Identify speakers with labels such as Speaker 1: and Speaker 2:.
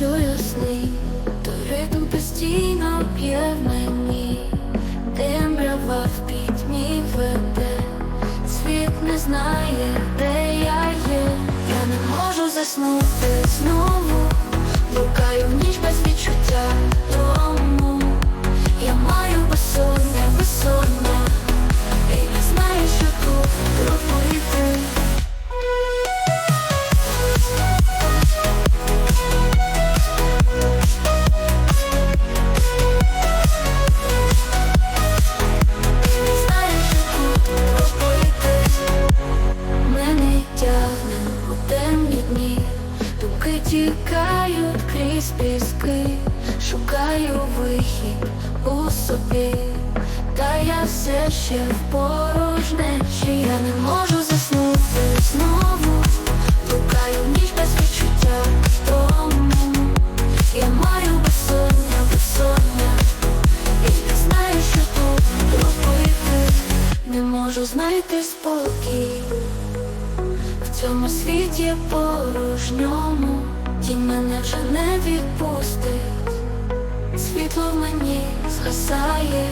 Speaker 1: чую сни, то ритм постійно п'є в мені, темрява в пітьмі веде, світ не знає, де я є, я не можу заснути тікають крізь піски Шукаю вихід у собі. Та я все ще в порожнечі. Я не можу заснути знову. Блукаю в ніч без відчуття тому Я маю безсоння, безсоння. І не знаю, що тут робити, не можу знайти спокій. В цьому світі порожньому, тінь мене вже не відпустить, світло мені згасає,